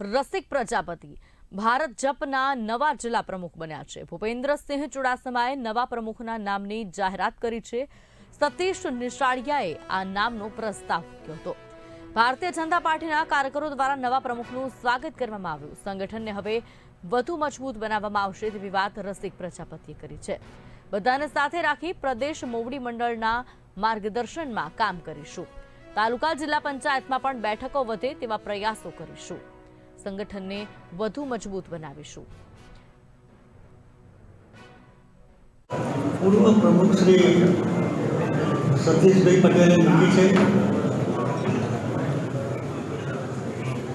રસિક પ્રજાપતિ. ભારત જપના નવા જિલ્લા પ્રમુખ બન્યા છે. ભૂપેન્દ્રસિંહ ચુડાસમાએ નવા પ્રમુખના નામની જાહેરાત કરી છે. સતીશ નિશાળિયાએ આ નામનો પ્રસ્તાવ મૂક્યો હતો. ભારતીય જનતા પાર્ટીના કાર્યકરો દ્વારા નવા પ્રમુખનું સ્વાગત કરવામાં આવ્યું. સંગઠનને હવે વધુ મજબૂત બનાવવામાં આવશે તેવી વાત રસિક પ્રજાપતિએ કરી છે. બધાને સાથે રાખી પ્રદેશ મોવડી મંડળના માર્ગદર્શનમાં કામ કરીશું. તાલુકા જિલ્લા પંચાયતમાં પણ બેઠકો વધે તેવા પ્રયાસો કરીશું. સંગઠનને વધુ મજબૂત બનાવીશું. પૂર્વ પ્રમુખ શ્રી સતીશભાઈ પટેલે મૂકી છે.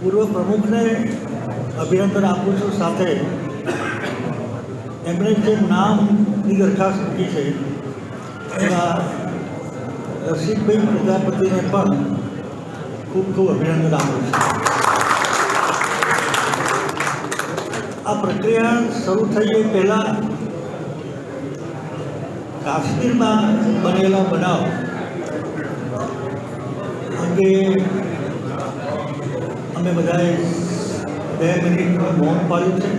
પૂર્વ પ્રમુખને અભિનંદન આપું છું સાથે. એમણે જે નામની દરખાસ્ત મૂકી છે, એવા રસિકભાઈ પ્રજાપતિને પણ ખૂબ ખૂબ અભિનંદન આપું છું. આ પ્રક્રિયા શરૂ થઈ એ પહેલાં કાશ્મીરમાં બનેલા બનાવ અંગે અમે બધાએ બે મિનિટનું મૌન પાડ્યું છે.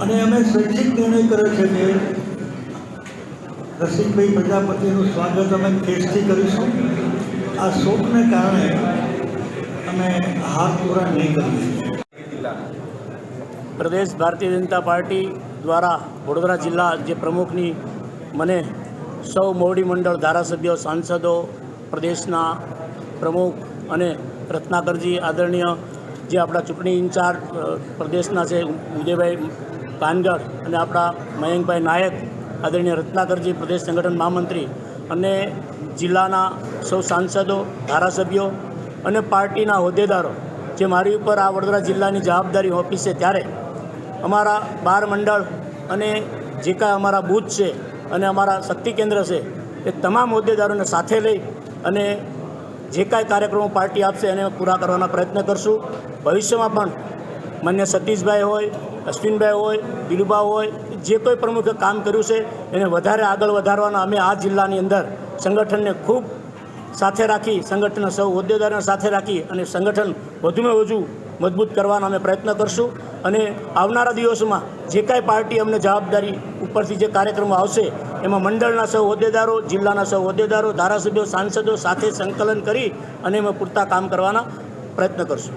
અને અમે સ્વૈચ્છિક નિર્ણય કર્યો છે કે રસિકભાઈ પ્રજાપતિનું સ્વાગત અમે કેસથી કરીશું. આ શોકને કારણે અમે હાથ પૂરા નહીં કરીશું પ્રદેશ ભારતીય જનતા પાર્ટી દ્વારા વડોદરા જિલ્લા જે પ્રમુખની મને સૌ મોવડી મંડળ ધારાસભ્યો, સાંસદો, પ્રદેશના પ્રમુખ અને રત્નાકરજી આદરણીય જે આપણા ચૂંટણી ઇન્ચાર્જ પ્રદેશના છે ઉદયભાઈ કાનગઢ અને આપણા મયંકભાઈ નાયક આદરણીય રત્નાકરજી પ્રદેશ સંગઠન મહામંત્રી અને જિલ્લાના સૌ સાંસદો, ધારાસભ્યો અને પાર્ટીના હોદ્દેદારો જે મારી ઉપર આ વડોદરા જિલ્લાની જવાબદારી ઓફિસ છે ત્યારે અમારા બાર મંડળ અને જે કાંઈ અમારા બૂથ છે અને અમારા શક્તિ કેન્દ્ર છે એ તમામ હોદ્દેદારોને સાથે લઈ અને જે કાંઈ કાર્યક્રમો પાર્ટી આપશે એને પૂરા કરવાના પ્રયત્ન કરશું. ભવિષ્યમાં પણ માન્ય સતીશભાઈ હોય, અશ્વિનભાઈ હોય દિલુભા હોય, જે કોઈ પ્રમુખે કામ કર્યું છે, એને વધારે આગળ વધારવાના અમે આ જિલ્લાની અંદર સંગઠનને ખૂબ સાથે રાખી, સંગઠનના સૌ હોદ્દેદારોને સાથે રાખી અને સંગઠન વધુમાં વધુ મજબૂત કરવાનો અમે પ્રયત્ન કરશું. અને આવનારા દિવસોમાં જે કાંઈ પાર્ટી અમને જવાબદારી ઉપરથી જે કાર્યક્રમો આવશે, એમાં મંડળના સૌ હોદ્દેદારો, જિલ્લાના સૌ હોદ્દેદારો, ધારાસભ્યો, સાંસદો સાથે સંકલન કરી અને એમાં પૂરતા કામ કરવાના પ્રયત્ન કરશું.